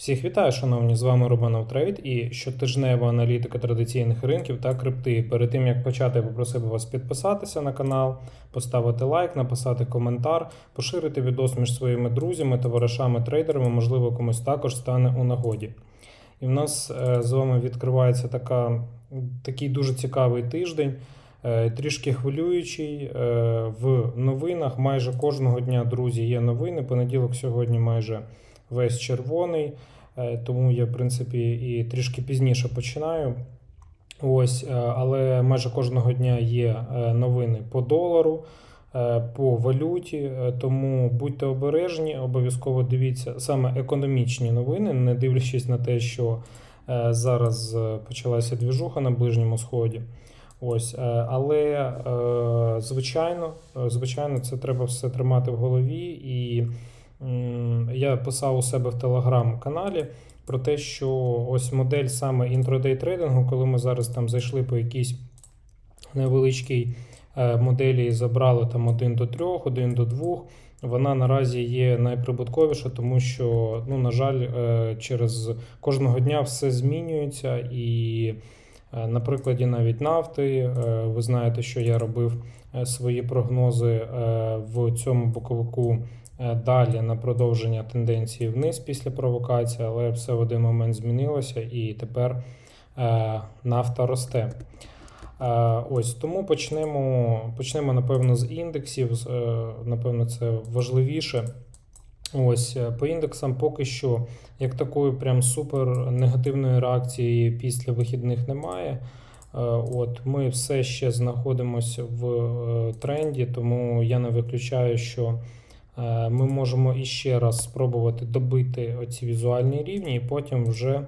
Всіх вітаю, шановні! З вами Романов Трейд і щотижнева аналітика традиційних ринків та крипти. Перед тим як почати, я попросив би вас підписатися на канал, поставити лайк, написати коментар, поширити відос між своїми друзями, товаришами, трейдерами, можливо, комусь також стане у нагоді. І в нас е, з вами відкривається така, такий дуже цікавий тиждень. е, Трішки хвилюючий е, в новинах. Майже кожного дня, друзі, є новини. Понеділок сьогодні майже весь червоний, е, тому я, в принципі, і трішки пізніше починаю. Ось, е, але майже кожного дня є е, новини по долару, по валюті. Тому будьте обережні, обов'язково дивіться саме економічні новини, не дивлячись на те, що зараз почалася двіжуха на Ближньому Сході. Ось, але звичайно, звичайно, це треба все тримати в голові. І я писав у себе в телеграм-каналі про те, що ось модель саме інтрадей трейдингу, коли ми зараз там зайшли по якійсь невеличкій е, моделі і забрали там 1 до 3, 1 до 2, вона наразі є найприбутковіша, тому що, ну, на жаль, е, через кожного дня все змінюється і. Е, На прикладі навіть нафти, е, ви знаєте, що я робив е, свої прогнози в цьому боковику далі на продовження тенденції вниз після провокації, але все в один момент змінилося і тепер нафта росте. Ось тому почнемо, почнемо напевно, з індексів. Напевно, це важливіше. Ось е, по індексам поки що як такої прям супер негативної реакції після вихідних немає. Е, От ми все ще знаходимося в е, тренді, тому я не виключаю, що ми можемо іще раз спробувати добити оці візуальні рівні, і потім вже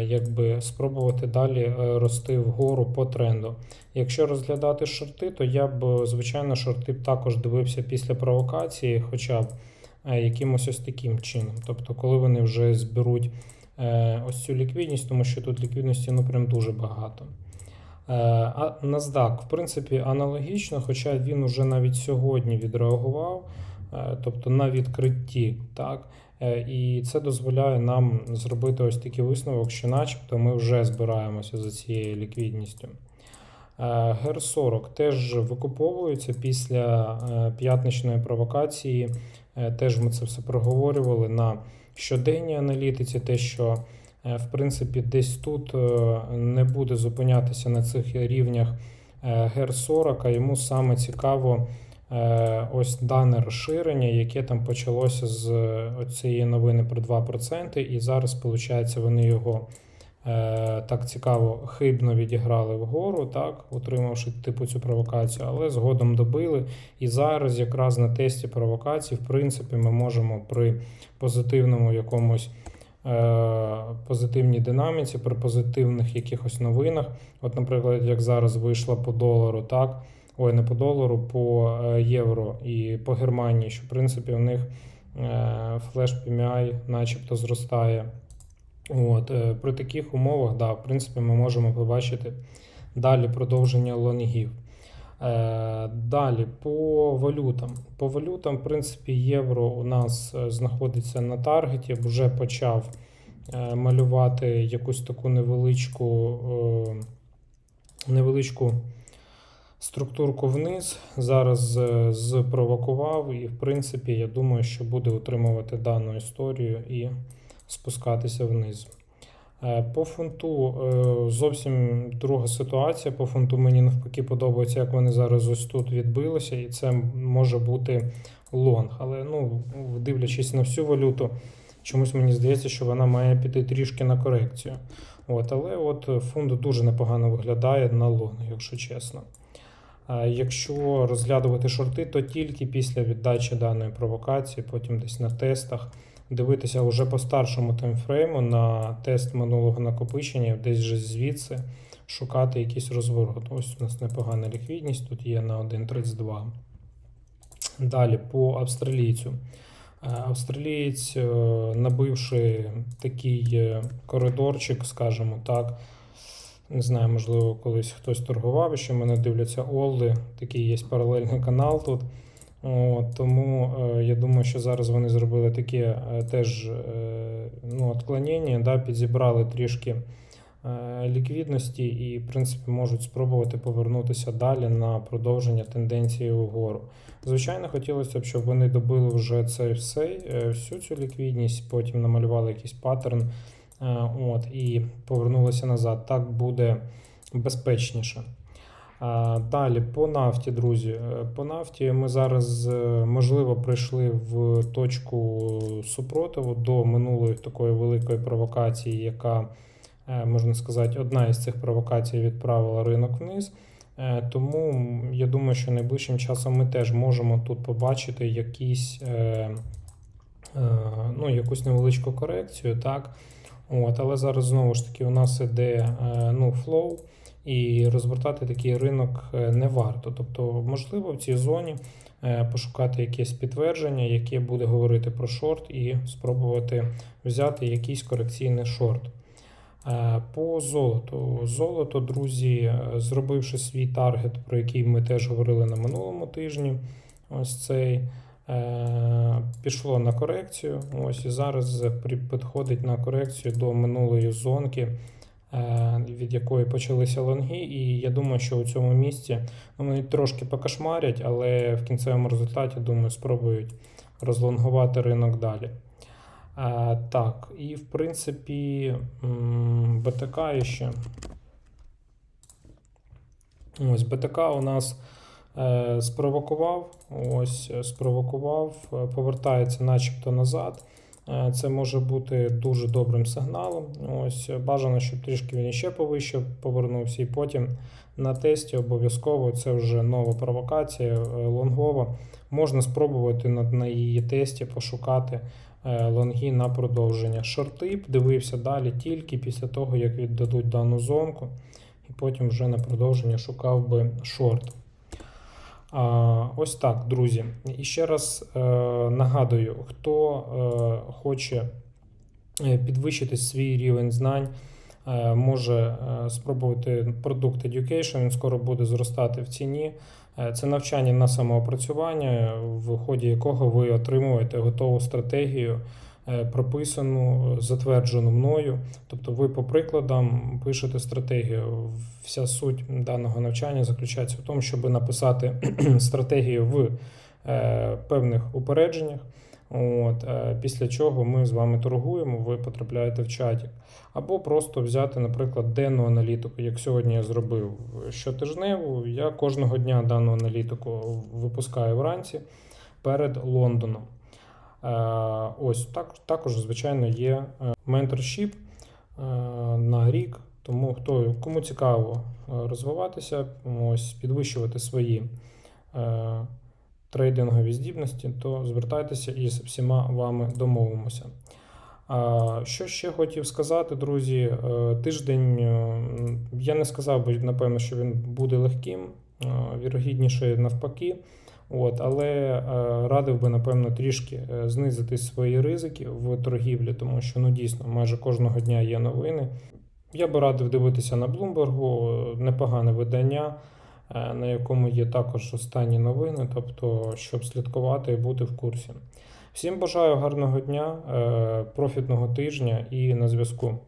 якби спробувати далі рости вгору по тренду. Якщо розглядати шорти, то я б звичайно шорти б також дивився після провокації, хоча б якимось ось таким чином. Тобто, коли вони вже зберуть е, ось цю ліквідність, тому що тут ліквідності ну прям дуже багато. Е, А NASDAQ, в принципі, аналогічно, хоча він уже навіть сьогодні відреагував, е, тобто на відкритті, так. Е, І це дозволяє нам зробити ось такий висновок, що начебто ми вже збираємося за цією ліквідністю. Е, ГЕР-40 теж викуповується після е, п'ятничної провокації. Е, Теж ми це все проговорювали. На щоденній аналітиці, те, що е, в принципі десь тут е, не буде зупинятися на цих рівнях е, ГЕР-40, а йому саме цікаво ось дане розширення, яке там почалося з цієї новини про 2%, і зараз, виходить, вони його так цікаво хибно відіграли вгору, так, утримавши типу цю провокацію, але згодом добили. І зараз, якраз на тесті провокації, в принципі, ми можемо при позитивному якомусь. е, Позитивній динаміці, при позитивних якихось новинах. От, наприклад, як зараз вийшла по долару, так, ой, не по долару, по е, євро і по Германії, що в принципі у них е, флеш PMI начебто зростає. От, е, при таких умовах, да, в принципі, ми можемо побачити далі продовження лонгів. Е, Далі по валютам. По валютам, в принципі, євро у нас е, знаходиться на таргеті, вже почав малювати якусь таку невеличку, невеличку структурку вниз. Зараз спровокував, і, в принципі, я думаю, що буде утримувати дану історію і спускатися вниз. Е, По фунту е, зовсім друга ситуація. По фунту мені навпаки подобається, як вони зараз ось тут відбилися, і це може бути лонг. Але ну, дивлячись на всю валюту, чомусь мені здається, що вона має піти трішки на корекцію. От, але от фунт дуже непогано виглядає на лонг, якщо чесно. Якщо розглядувати шорти, то тільки після віддачі даної провокації, потім десь на тестах дивитися вже по старшому таймфрейму на тест минулого накопичення, десь вже звідси шукати якийсь розворот. Ось у нас непогана ліквідність, тут є на 1.32. Далі по австралійцю. Е, Австралієць, е, набивши такий е, коридорчик, скажімо так. Не знаю, можливо, колись хтось торгував, що мене дивляться Олди. Такий є паралельний канал тут. От, тому е, я думаю, що зараз вони зробили таке теж е, ну, отклонення, да, підзібрали трішки е, ліквідності і, в принципі, можуть спробувати повернутися далі на продовження тенденції угору. Звичайно, хотілося б, щоб вони добили вже цей все, всю цю ліквідність, потім намалювали якийсь паттерн от, і повернулися назад. Так буде безпечніше. Далі по нафті, друзі. Е, По нафті ми зараз, е, можливо, прийшли в точку супротиву до минулої такої великої провокації, яка, е, можна сказати, одна із цих провокацій відправила ринок вниз. Тому я думаю, що найближчим часом ми теж можемо тут побачити якісь, ну, якусь невеличку корекцію, так. От, але зараз знову ж таки у нас іде ну, флоу, і розвертати такий ринок е, не варто. Тобто, можливо, в цій зоні е, пошукати якесь підтвердження, яке буде говорити про шорт, і спробувати взяти якийсь корекційний шорт. Е, По золоту. Золото, друзі, зробивши свій таргет, про який ми теж говорили на минулому тижні, ось цей. Пішло на корекцію. Ось і зараз підходить на корекцію до минулої зонки, від якої почалися лонги. І я думаю, що у цьому місці ну, вони трошки покошмарять, але в кінцевому результаті, думаю, спробують розлонгувати ринок далі. Е, Так, і в принципі, БТК ще. Ось БТК у нас е, спровокував, ось е, спровокував, е, повертається начебто назад. Це може бути дуже добрим сигналом. Ось бажано, щоб трішки він ще повище повернувся, і потім на тесті обов'язково це вже нова провокація е, лонгова. Можна спробувати на, на її тесті пошукати е, лонги на продовження. Шорти дивився далі тільки після того, як віддадуть дану зонку, і потім вже на продовження шукав би шорт. Ось так, друзі. І ще раз е, нагадую, хто е, хоче е, підвищити свій рівень знань, може спробувати продукт Education, він скоро буде зростати в ціні. Це навчання на самоопрацювання, в ході якого ви отримуєте готову стратегію, прописану, затверджену мною. Тобто ви по прикладам пишете стратегію. Вся суть даного навчання заключається в тому, щоб написати стратегію в е, певних упередженнях. От, е, після чого ми з вами торгуємо, ви потрапляєте в чатик. Або просто взяти, наприклад, денну аналітику, як сьогодні я зробив щотижневу. Я кожного дня дану аналітику випускаю вранці перед Лондоном. Е, Ось так, також, звичайно, є е, менторшіп е, на рік. Тому хто кому цікаво розвиватися, ось підвищувати свої трейдингові здібності, то звертайтеся і з всіма вами домовимося. Що ще хотів сказати, друзі? Тиждень я не сказав би, напевно, що він буде легким, вірогідніше навпаки. От, але е, радив би, напевно, трішки е, знизити свої ризики в торгівлі, тому що ну дійсно майже кожного дня є новини. Я би радив дивитися на Блумбергу, непогане видання, е, на якому є також останні новини, тобто, щоб слідкувати і бути в курсі. Всім бажаю гарного дня, профітного тижня і на зв'язку.